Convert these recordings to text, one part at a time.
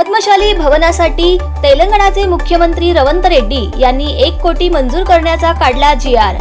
पद्मशाली भवनासाठी तेलंगणाचे मुख्यमंत्री रवंत रेड्डी यांनी एक कोटी मंजूर करण्याचा काढला जी आर.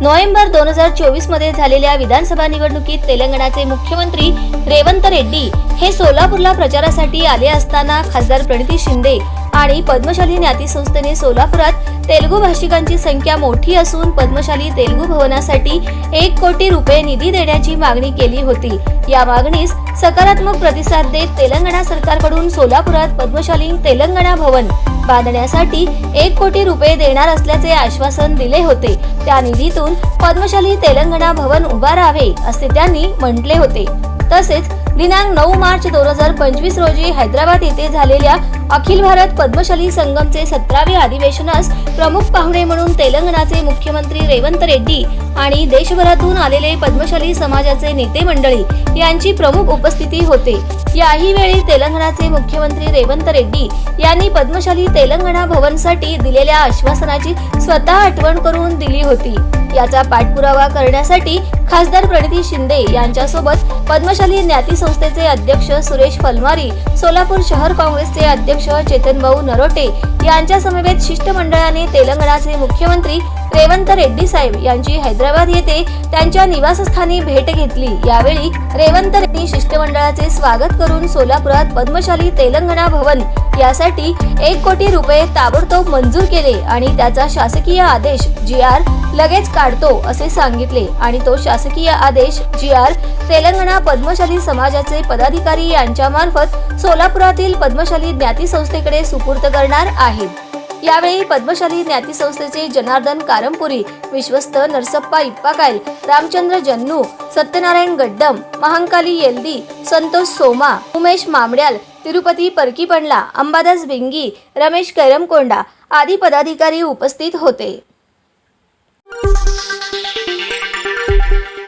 नोव्हेंबर दोन हजार चोवीसमध्ये झालेल्या विधानसभा निवडणुकीत तेलंगणाचे मुख्यमंत्री रेवंत रेड्डी हे सोलापूरला प्रचारासाठी आले असताना खासदार प्रणिती शिंदे आणि पद्मशाली ज्ञाती संस्थेने सोलापुरात तेलुगू भाषिकांची संख्या मोठी असून पद्मशाली तेलुगू भवनासाठी एक कोटी रुपये निधी देण्याची मागणी केली होती. या मागणीस सकारात्मक प्रतिसाद देत तेलंगणा सरकारकडून सोलापुरात पद्मशाली तेलंगणा भवन बांधण्यासाठी एक कोटी रुपये देणार असल्याचे आश्वासन दिले होते. त्या निधीतून पद्मशाली तेलंगणा भवन उभारावे असे त्यांनी म्हटले होते. तसेच दिनांक नऊ मार्च दोन हजार पंचवीस रोजी हैदराबाद येथे झालेल्या अखिल भारत पद्मशाली संगमचे सतरावे अधिवेशनास प्रमुख पाहुणे म्हणून तेलंगणाचे मुख्यमंत्री रेवंत रेड्डी आणि देशभरातून आलेले पद्मशाली समाजाचे नेते मंडळी यांची प्रमुख उपस्थिती होते. याही वेळी तेलंगणाचे मुख्यमंत्री रेवंत रेड्डी यांनी पद्मशाली तेलंगणा भवनसाठी दिलेल्या आश्वासनाची स्वतः आठवण करून दिली होती. याचा पाठपुरावा करण्यासाठी खासदार प्रणिती शिंदे यांच्यासोबत पद्मशाली ज्ञाती संस्थेचे अध्यक्ष सुरेश फलमारी सोलापूर शहर काँग्रेसचे अध्यक्ष चेतन भाऊ नरोटे यांच्या समवेत शिष्टमंडळाने तेलंगणाचे मुख्यमंत्री रेवंत रेड्डी साहेब यांची हैदराबाद येथे त्यांच्या निवासस्थानी भेट घेतली. यावेळी रेवंत रेड्डी शिष्टमंडळाचे स्वागत करून सोलापुरात पद्मशाली तेलंगणा भवन यासाठी एक कोटी रुपये ताबडतोब मंजूर केले आणि त्याचा शासकीय आदेश जी आर लगेच काढतो असे सांगितले आणि तो शासकीय आदेश जी आर तेलंगणा पद्मशाली समाजाचे पदाधिकारी यांच्या मार्फत सोलापुरातील पद्मशाली ज्ञाती संस्थेकडे सुपूर्द करणार आहेत यावेळी पद्मशाली ज्ञाती संस्थेचे जनार्दन कारंपुरी विश्वस्त नरसप्पा इप्पाकायल रामचंद्र जन्नू सत्यनारायण गड्डम महांकाली येल्दी संतोष सोमा उमेश मामड्याल तिरुपती परकीपंडला अंबादास बिंगी रमेश कैरमकोंडा आदी पदाधिकारी उपस्थित होते.